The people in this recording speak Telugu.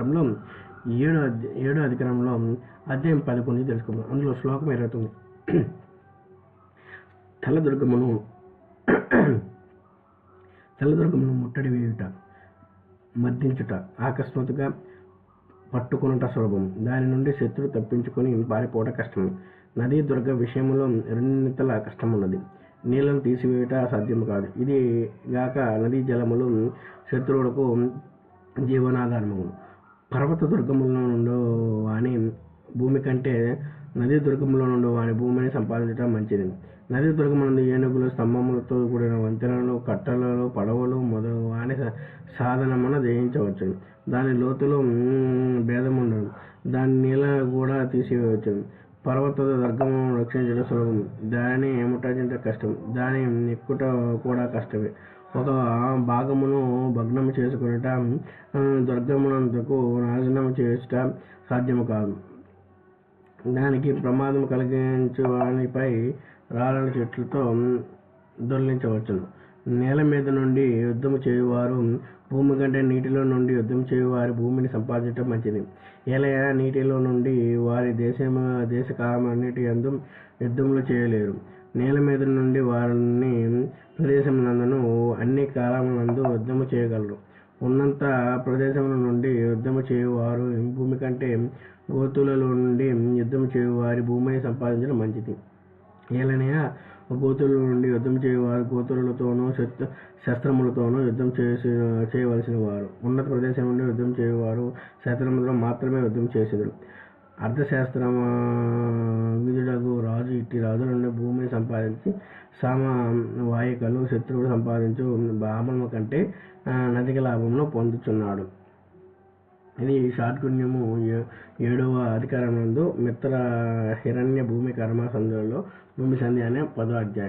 పాఠంలో ఏడో ఏడో అధికారంలో అధ్యాయం పదకొండు తెలుసుకుందాం. అందులో శ్లోకం ఇరవై తొమ్మిది తలదుర్గమును తెల్లదుర్గమును ముట్టడి వేయుట మర్దించుట ఆకస్మాత్తుగా పట్టుకొనుట సులభం. దాని నుండి శత్రువు తప్పించుకొని పారిపోవట కష్టం. నదీ దుర్గ విషయంలో రెండింతల కష్టమున్నది. నీళ్ళను తీసివేయుట సాధ్యం కాదు. ఇది గాక నదీ జలములు శత్రువులకు జీవనాధారము. పర్వత దుర్గములో నుండు వాని భూమి కంటే నదీ దుర్గములో నుండి వాని భూమిని సంపాదించడం మంచిది. నదీ దుర్గమునందు ఏనుగులు స్తంభములతో కూడిన వంతెనలు కట్టలు పడవలు మొదలు వాని సాధనమున జయించవచ్చు. దాని లోతులో భేదముండదు. దాని నీళ్ళ కూడా తీసివేయవచ్చు. పర్వత దుర్గమును రక్షించడం సులభం. దానిని ముట్టడించడం కష్టం. దాని ఎక్కుట కూడా కష్టమే. ఒక భాగమును భగ్నం చేసుకునేట దుర్గమునందుకు నాశనం చేయుట సాధ్యము కాదు. దానికి ప్రమాదం కలిగించు వానిపై రాళ్ళను చెట్లతో దొర్లించవచ్చును. నేల మీద నుండి యుద్ధము చేయువారు భూమి కంటే నీటిలో నుండి యుద్ధం చేయువారి భూమిని సంపాదించడం మంచిది. ఎలా నీటిలో నుండి వారి దేశము దేశకాలం అన్నిటి అందు యుద్ధములు చేయలేరు. నేల మీద నుండి వారిని ప్రదేశం నందును అన్ని కాలములందు యుద్ధము చేయగలరు. ఉన్నంత ప్రదేశముల నుండి యుద్ధము చేయువారు. భూమి కంటే గోతులలో నుండి యుద్ధం చేయువారి భూమిని సంపాదించడం మంచిది. ఏలనయ గోతుల నుండి యుద్ధం చేయవారు గోతులతోనూ శస్త్ర శస్త్రములతోనూ యుద్ధం చేసి చేయవలసిన వారు ఉన్నత ప్రదేశం నుండి యుద్ధం చేయవారు శస్త్రములతో మాత్రమే యుద్ధం చేసేదారు. అర్థశాస్త్రం విధుడకు రాజు ఇట్టి రాజు నుండి భూమిని సంపాదించి సామ వాయికలు శత్రువులు సంపాదించు లాభము కంటే నదిక లాభంలో పొందుచున్నాడు. ఇది షాట్గుణ్యము ఏడవ అధికారం నందు మిత్ర హిరణ్య భూమి కర్మ సంధులలో భూమి సంధి అనే పదో అధ్యాయం.